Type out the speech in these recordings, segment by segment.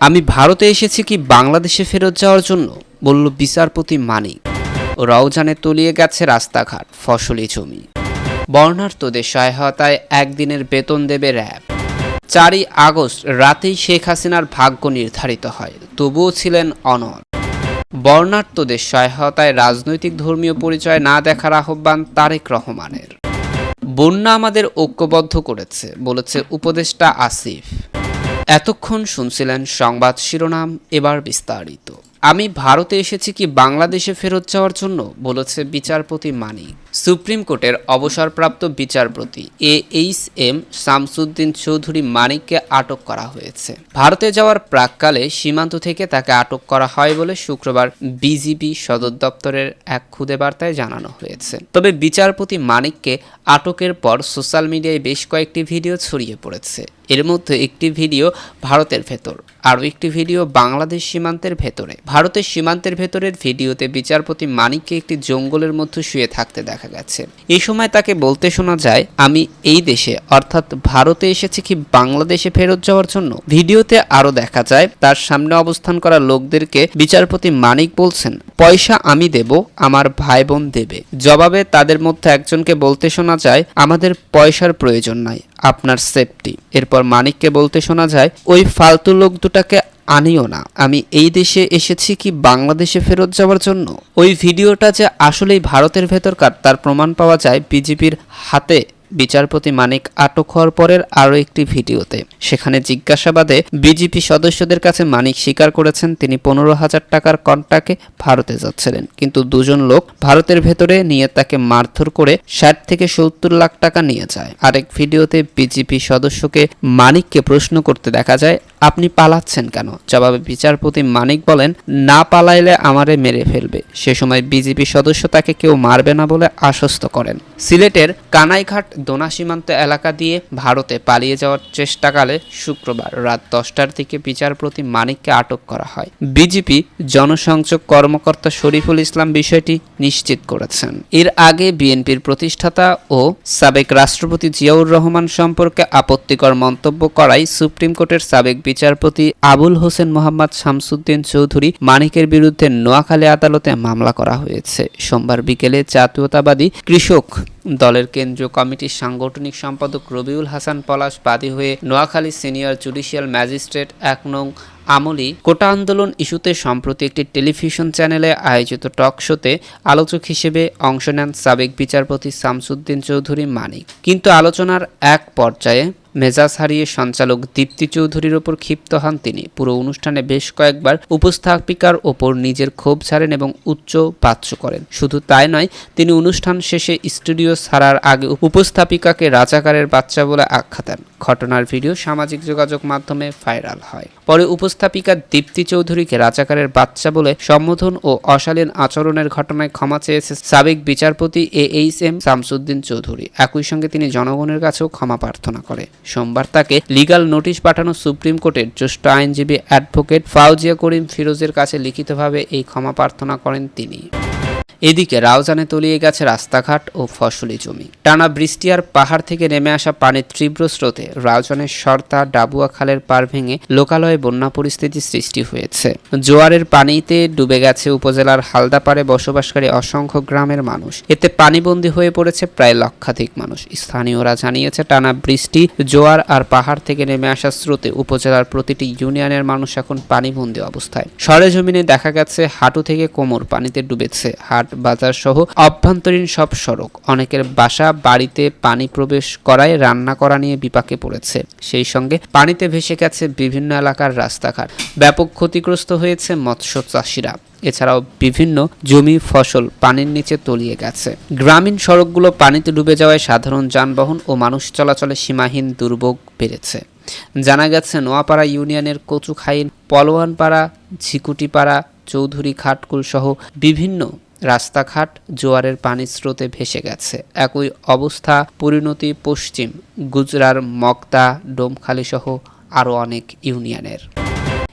আমি ভারতে এসেছি কি বাংলাদেশে ফেরত যাওয়ার জন্য? বলল বিচারপতি মানিক। রওজানে তলিয়ে গেছে রাস্তাঘাট, ফসলি জমি। বর্ণার্থদের সহায়তায় একদিনের বেতন দেবে র্যাব। চারই আগস্ট রাতেই শেখ হাসিনার ভাগ্য নির্ধারিত হয়, তবুও ছিলেন অনর বর্ণার্থদের সহায়তায় রাজনৈতিক ধর্মীয় পরিচয় না দেখার আহ্বান তারেক রহমানের। বন্যা আমাদের ঐক্যবদ্ধ করেছে, বলেছে উপদেষ্টা আসিফ। এতক্ষণ শুনছিলেন সংবাদ শিরোনাম এবার বিস্তারিত। আমি ভারতে এসেছি কি বাংলাদেশে ফেরত যাওয়ার জন্য? বলেছে বিচারপতি মানিক। সুপ্রিম কোর্টের অবসরপ্রাপ্ত বিচারপতি A H M Shamsuddin Chowdhury মানিককে আটক করা হয়েছে। ভারতে যাওয়ার প্রাককালে সীমান্ত থেকে তাকে আটক করা হয় বলে শুক্রবার বিজিবি সদর দপ্তরের এক খুদে বার্তায় জানানো হয়েছে। তবে বিচারপতি মানিককে আটকের পর সোশ্যাল মিডিয়ায় বেশ কয়েকটি ভিডিও ছড়িয়ে পড়েছে। এর মধ্যে একটি ভিডিও ভারতের ভেতর, আরও একটি ভিডিও বাংলাদেশ সীমান্তের ভেতরে। ভারতের সীমান্তের ভেতরের ভিডিওতে বিচারপতি মানিককে একটি জঙ্গলের মধ্যে শুয়ে থাকতে দেখা গেছে। এই সময় তাকে বলতে শোনা যায়, আমি এই দেশে, অর্থাৎ ভারতে এসেছি কি বাংলাদেশে ফেরত যাওয়ার জন্য? ভিডিওতে আরও দেখা যায়, তার সামনে অবস্থান করা লোকদেরকে বিচারপতি মানিক বলছেন, পয়সা আমি দেব, আমার ভাই বোন দেবে। জবাবে তাদের মধ্যে একজনকে বলতে শোনা যায়, আমাদের পয়সার প্রয়োজন নাই, আপনার সেফটি। এরপর মানিককে বলতে শোনা যায়, ওই ফালতু লোক দুটাকে আনিও না। আমি এই দেশে এসেছি কি বাংলাদেশে ফেরত যাওয়ার জন্য? ওই ভিডিওটা যে আসলেই ভারতের ভেতরকার, তার প্রমাণ পাওয়া যায় বিজেপির হাতে। বিচারপতি মানিক আটক হওয়ার পরের আরও একটি ভিডিওতে। সেখানে জিজ্ঞাসাবাদে বিজেপি সদস্যদের কাছে মানিক স্বীকার করেছেন, তিনি পনেরো হাজার টাকার কন্টাকে ভারতে যাচ্ছিলেন। কিন্তু দুজন লোক ভারতের ভেতরে নিয়ে তাকে মারধর করে ষাট থেকে সত্তর লাখ টাকা নিয়ে যায়। আরেক ভিডিওতে বিজেপি সদস্যকে মানিককে প্রশ্ন করতে দেখা যায় আপনি পালাচ্ছেন কেন? জবাবে বিচারপতি মানিক বলেন, না পালাইলে আমারে মেরে ফেলবে। সে সময় বিজেপি সদস্য তাকে কেউ মারবে না বলে আশ্বস্ত করেন। সিলেটের কানাইঘাট দোনা সীমান্ত এলাকা দিয়ে ভারতে পালিয়ে যাওয়ার চেষ্টাকালে শুক্রবার রাত দশটার দিকে বিচারপতি মানিককে আটক করা হয়। বিজেপি জনসংযোগ কর্মকর্তা শরীফুল ইসলাম বিষয়টি নিশ্চিত করেছেন। এর আগে বিএনপির প্রতিষ্ঠাতা ও সাবেক রাষ্ট্রপতি জিয়াউর রহমান সম্পর্কে আপত্তিকর মন্তব্য করায় সুপ্রিম কোর্টের সাবেক বিচারপতি আবুল হোসেন মোহাম্মদ শামসুদ্দিন চৌধুরী মানিকের বিরুদ্ধে নোয়াখালী আদালতে মামলা করা হয়েছে। সোমবার বিকেলে জাতীয়তাবাদী কৃষক দলের কেন্দ্রীয় কমিটির সাংগঠনিক সম্পাদক রবিউল হাসান পলাশ বাদী হয়ে নোয়াখালী সিনিয়র জুডিশিয়াল ম্যাজিস্ট্রেট এক নং আমলি কোটা আন্দোলন ইস্যুতে সম্প্রতি একটি টেলিভিশন চ্যানেলে আয়োজিত টক শোতে আলোচক হিসেবে অংশ নেন সাবেক বিচারপতি শামসুদ্দিন চৌধুরী মানিক। কিন্তু আলোচনার এক পর্যায়ে মেজাজ হারিয়ে সঞ্চালক দীপ্তি চৌধুরীর ওপর ক্ষিপ্ত হন তিনি। পুরো অনুষ্ঠানে বেশ কয়েকবার উপস্থাপিকার ওপর নিজের ক্ষোভ ছাড়েন এবং উচ্চ বাচ্য করেন। শুধু তাই নয়, তিনি অনুষ্ঠান শেষে স্টুডিও ছাড়ার আগে উপস্থাপিকাকে রাজাকারের বাচ্চা বলে আখ্যা দেন। ঘটনার ভিডিও সামাজিক যোগাযোগ মাধ্যমে ভাইরাল হয়। পরে উপস্থাপিকা দীপ্তি চৌধুরীকে রাজাকারের বাচ্চা বলে সম্বোধন ও অশালীন আচরণের ঘটনায় ক্ষমা চেয়েছে সাবেক বিচারপতি A H M Shamsuddin Chowdhury. একই সঙ্গে তিনি জনগণের কাছেও ক্ষমা প্রার্থনা করে। সোমবার তাকে লিগাল নোটিশ পাঠানো সুপ্রিম কোর্টের জ্যেষ্ঠ আইনজীবী অ্যাডভোকেট ফাউজিয়া করিম ফিরোজের কাছে লিখিতভাবে এই ক্ষমা প্রার্থনা করেন তিনি। এদিকে রাউজানে তলিয়ে গেছে রাস্তাঘাট ও ফসলি জমি। টানা বৃষ্টি আর পাহাড় থেকে নেমে আসা পানির তীব্র স্রোতে রাউজানের সর্তা ডাবুয়া খালের পার ভেঙে লোকালয়ে বন্যা পরিস্থিতি সৃষ্টি হয়েছে। জোয়ারের পানিতে ডুবে গেছে উপজেলার হালদাপাড়ে বসবাসকারী অসংখ্য গ্রামের মানুষ। এতে পানিবন্দী হয়ে পড়েছে প্রায় লক্ষাধিক মানুষ। স্থানীয়রা জানিয়েছে, টানা বৃষ্টি, জোয়ার আর পাহাড় থেকে নেমে আসা স্রোতে উপজেলার প্রতিটি ইউনিয়নের মানুষ এখন পানিবন্দী অবস্থায়। সরেজমিনে দেখা গেছে, হাঁটু থেকে কোমর পানিতে ডুবেছে হাট বাজার সহ অভ্যন্তরীণ সব সড়ক। অনেকের বাসা, বাড়িতে পানি প্রবেশ করায় রান্না করা নিয়ে বিপাকে পড়েছে। সেই সঙ্গে পানিতে ভেসে গেছে বিভিন্ন এলাকার রাস্তাঘাট। ব্যাপক ক্ষতিগ্রস্ত হয়েছে মৎস্য চাষিরা। এছাড়াও বিভিন্ন জমি, ফসল পানির নিচে তলিয়ে গেছে। গ্রামীণ সড়কগুলো পানিতে ডুবে যাওয়ায় সাধারণ যানবাহন ও মানুষ চলাচলে সীমাহীন দুর্ভোগ বেড়েছে। জানা গেছে, নোয়াপাড়া ইউনিয়নের কচুখাইন, পলোয়ানপাড়া, ঝিকুটিপাড়া, চৌধুরী খাটকুল সহ বিভিন্ন রাস্তাঘাট জোয়ারের পানির স্রোতে ভেসে গেছে। একই অবস্থা পরিণতি পশ্চিম, গুজরার মগদা ডোমখালি সহ আরও অনেক ইউনিয়নের।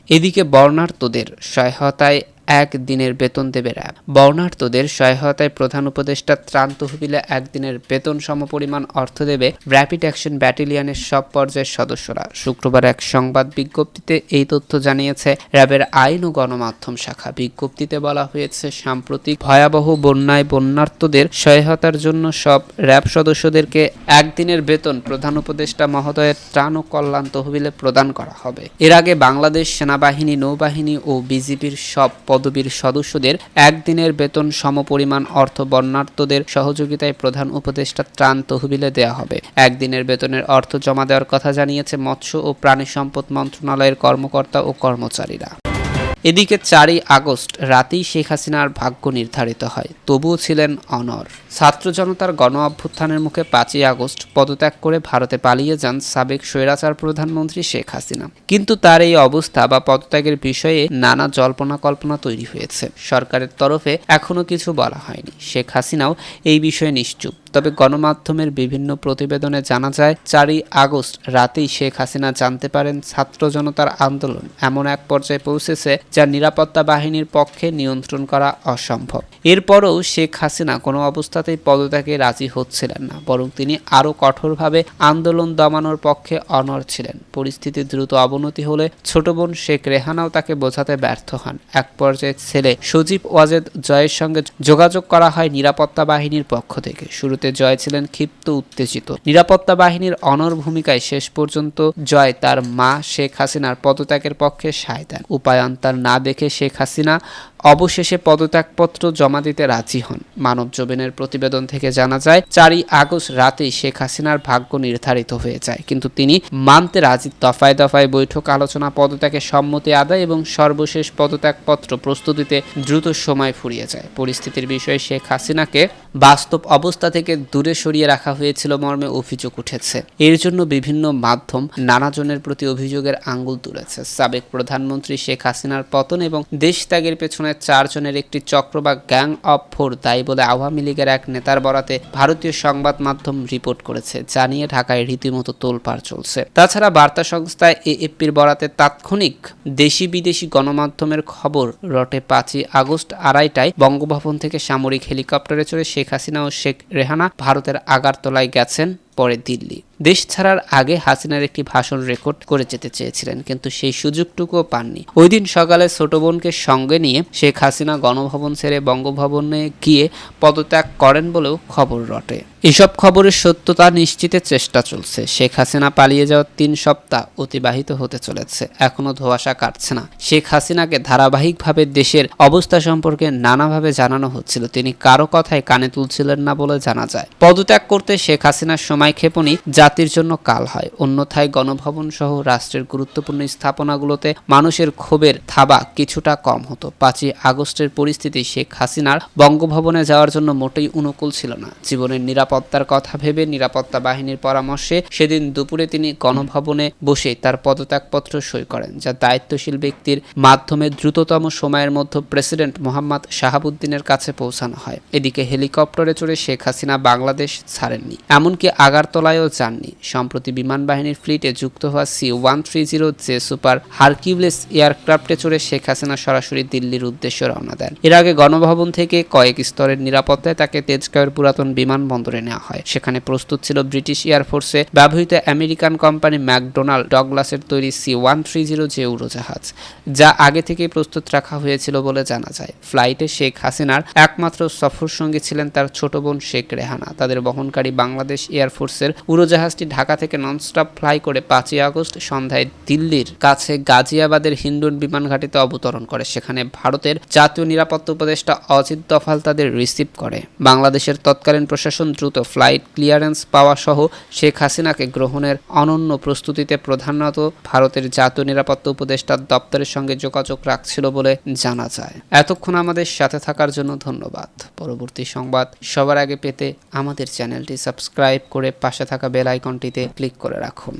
এদিকে বর্ণার্থদের সহায়তায় এক দিনের বেতন দেবে র্যাব। বর্ণার্থদের সহায়তায় প্রধান উপদেষ্টা ত্রাণ তহবিলে একদিনের বেতন সমপরিমাণ অর্থ দেবে র্যাপিড অ্যাকশন ব্যাটালিয়নের সব পর্যায়ের সদস্যরা। শুক্রবার এক সংবাদ বিজ্ঞপ্তিতে এই তথ্য জানিয়েছে, র্যাবের আইন ও গণমাধ্যম শাখা। বিজ্ঞপ্তিতে বলা হয়েছে, সাম্প্রতিক ভয়াবহ বন্যায় বন্যার্থদের সহায়তার জন্য সব র্যাব সদস্যদেরকে একদিনের বেতন প্রধান উপদেষ্টা মহোদয়ের ত্রাণ ও কল্যাণ তহবিলে প্রদান করা হবে। এর আগে বাংলাদেশ সেনাবাহিনী, নৌবাহিনী ও বিজিবির সব পদবীর সদস্যদের একদিনের বেতন সমপরিমাণ অর্থ বন্যার্থদের সহযোগিতায় প্রধান উপদেষ্টা ত্রাণ তহবিলে দেওয়া হবে। একদিনের বেতনের অর্থ জমা দেওয়ার কথা জানিয়েছে মৎস্য ও প্রাণী সম্পদ মন্ত্রণালয়ের কর্মকর্তা ও কর্মচারীরা। এদিকে চারই আগস্ট রাতেই শেখ হাসিনার ভাগ্য নির্ধারিত হয়, তবুও ছিলেন অনর ছাত্র জনতার গণ অভ্যুত্থানের মুখে পাঁচই আগস্ট পদত্যাগ করে ভারতে পালিয়ে যান সাবেক স্বৈরাচার প্রধানমন্ত্রী শেখ হাসিনা। কিন্তু তার এই অবস্থা বা পদত্যাগের বিষয়ে নানা জল্পনা কল্পনা তৈরি হয়েছে। সরকারের তরফে এখনও কিছু বলা হয়নি। শেখ হাসিনাও এই বিষয়ে নিশ্চুপ। তবে গণমাধ্যমের বিভিন্ন প্রতিবেদনে জানা যায়, চারই আগস্ট রাতেই শেখ হাসিনা জানতে পারেন ছাত্র জনতার আন্দোলন এমন এক পর্যায়ে পৌঁছেছে যা নিরাপত্তা বাহিনীর পক্ষে নিয়ন্ত্রণ করা অসম্ভব। এরপরও শেখ হাসিনা কোনো অবস্থাতেই পদত্যাগে রাজি হচ্ছিলেন না, বরং তিনি আরও কঠোরভাবে আন্দোলন দমানোর পক্ষে অনর ছিলেন। পরিস্থিতি দ্রুত অবনতি হলে ছোট বোন শেখ রেহানাও তাকে বোঝাতে ব্যর্থ হন। এক পর্যায়ে ছেলে সজীব ওয়াজেদ জয়ের সঙ্গে যোগাযোগ করা হয় নিরাপত্তা বাহিনীর পক্ষ থেকে। শুরুতে জয় ছিলেন ক্ষিপ্ত উত্তেজিত। নিরাপত্তা বাহিনীর অনর ভূমিকায় শেষ পর্যন্ত জয় তার মা শেখ হাসিনার পদত্যাগের পক্ষে সায় দেন। উপায়ন্তর না দেখে শেখ হাসিনা অবশেষে পদত্যাগপত্র জমা দিতে রাজি হন। মানব জবিনের প্রতিবেদন থেকে জানা যায়, চারই আগস্ট রাতেই শেখ হাসিনার ভাগ্য নির্ধারিত হয়ে যায়। কিন্তু তিনি মানতে রাজি। দফায় দফায় বৈঠক আলোচনা, পদত্যাগের সম্মতি আদায় এবং সর্বশেষ পদত্যাগপত্র প্রস্তুতিতে দ্রুত সময় ফুরিয়ে যায়। পরিস্থিতির বিষয়ে শেখ হাসিনাকে বাস্তব অবস্থা থেকে দূরে সরিয়ে রাখা হয়েছিল মর্মে অভিযোগ উঠেছে। এর জন্য বিভিন্ন মাধ্যম নানাজনের প্রতি অভিযোগের আঙ্গুল তুলেছে। সাবেক প্রধানমন্ত্রী শেখ হাসিনার পতন এবং দেশ ত্যাগের পেছনে চারজনের একটি চক্র বা গ্যাং অফ ফোর তাই বলে আওয়ামী লীগের এক নেতার বরাতে ভারতীয় সংবাদ মাধ্যম রিপোর্ট করেছে, জানিয়ে ঢাকায় রীতিমতো তোলপাড় চলছে। তাছাড়া বার্তা সংস্থা এএফপির বরাতে তাৎক্ষণিক দেশি বিদেশি গণমাধ্যমের খবর রটে পাঁচই আগস্ট আড়াইটায় বঙ্গভবন থেকে সামরিক হেলিকপ্টারে চড়ে শেখ হাসিনা ও শেখ রেহানা ভারতের আগারতলায় গেছেন, পরে দিল্লি। দেশ ছাড়ার আগে হাসিনার একটি ভাষণ রেকর্ড করে যেতে চেয়েছিলেন, কিন্তু সেই সুযোগটুকুও পাননি। ওই দিন সকালে ছোট বোনকে সঙ্গে নিয়ে শেখ হাসিনা গণভবন ছেড়ে বঙ্গভবনে গিয়ে পদত্যাগ করেন বলেও খবর রটে। এসব খবরের সত্যতা নিশ্চিতের চেষ্টা চলছে। শেখ হাসিনা পালিয়ে যাওয়ার তিন সপ্তাহ অতিবাহিত হতে চলেছে। এখনও ধোয়াশা কাটছে না। শেখ হাসিনাকে ধারাবাহিকভাবে দেশের অবস্থা সম্পর্কে নানাভাবে জানানো হচ্ছিল। তিনি কারও কথায় কানে তুলছিলেন না বলে জানা যায়। পদত্যাগ করতে শেখ হাসিনার সময় ক্ষেপণই জাতির জন্য কাল হয়। অন্যথায় গণভবন সহ রাষ্ট্রের গুরুত্বপূর্ণ স্থাপনাগুলোতে মানুষের ক্ষোভের থাবা কিছুটা কম হতো। পাঁচই আগস্টের পরিস্থিতি শেখ হাসিনার বঙ্গভবনে যাওয়ার জন্য মোটেই অনুকূল ছিল না। জীবনের নিরাপত্তার কথা ভেবে নিরাপত্তা বাহিনীর পরামর্শে সেদিন দুপুরে তিনি গণভবনে বসে তার পদত্যাগপত্র সই করেন, যা দায়িত্বশীল ব্যক্তির মাধ্যমে দ্রুততম সময়ের মধ্যে প্রেসিডেন্ট মোহাম্মদ শাহাবুদ্দিনের কাছে পৌঁছানো হয়। এদিকে হেলিকপ্টারে চড়ে শেখ হাসিনা বাংলাদেশ ছাড়েননি। এমনকি আগারতলায়ও যাননি সম্প্রতি বিমান বাহিনীর ফ্লিটে যুক্ত হওয়া C one three zero J super Hercules এয়ারক্রাফটে চড়ে শেখ হাসিনা সরাসরি দিল্লির উদ্দেশ্যে রওনা দেন। এর আগে গণভবন থেকে কয়েক স্তরের নিরাপত্তায় তাকে তেজগাঁওয়ের পুরাতন বিমানবন্দরে নেওয়া হয়। সেখানে প্রস্তুত ছিল ব্রিটিশ এয়ারফোর্সে ব্যবহৃত আমেরিকান কোম্পানি ম্যাকডোনাল্ড ডগলাসের তৈরি C one three zero J উড়োজাহাজ, যা আগে থেকেই প্রস্তুত রাখা হয়েছিল বলে জানা যায়। ফ্লাইটে শেখ হাসিনার একমাত্র সফর সঙ্গী ছিলেন তার ছোট বোন শেখ রেহানা। তাদের বহনকারী বাংলাদেশ এয়ারফোর্সের উড়োজাহাজটি ঢাকা থেকে ননস্টপ ফ্লাই করে পাঁচই আগস্ট সন্ধ্যায় দিল্লির কাছে গাজিয়াবাদের হিন্ডুন বিমান ঘাটিতে অবতরণ করে। সেখানে ভারতের জাতীয় নিরাপত্তা উপদেষ্টা অজিত দফাল তাদের রিসিভ করে। বাংলাদেশের তৎকালীন প্রশাসন দ্রুত ফ্লাইট ক্লিয়ারেন্স পাওয়া সহ শেখ হাসিনাকে গ্রহণের অনন্য প্রস্তুতিতে প্রধানত ভারতের জাতীয় নিরাপত্তা উপদেষ্টার দপ্তরের সঙ্গে যোগাযোগ রাখছিল বলে জানা যায়। এতক্ষণ আমাদের সাথে থাকার জন্য ধন্যবাদ। পরবর্তী সংবাদ সবার আগে পেতে আমাদের চ্যানেলটি সাবস্ক্রাইব করে পাশে থাকা বেল আইকনটিতে ক্লিক করে রাখুন।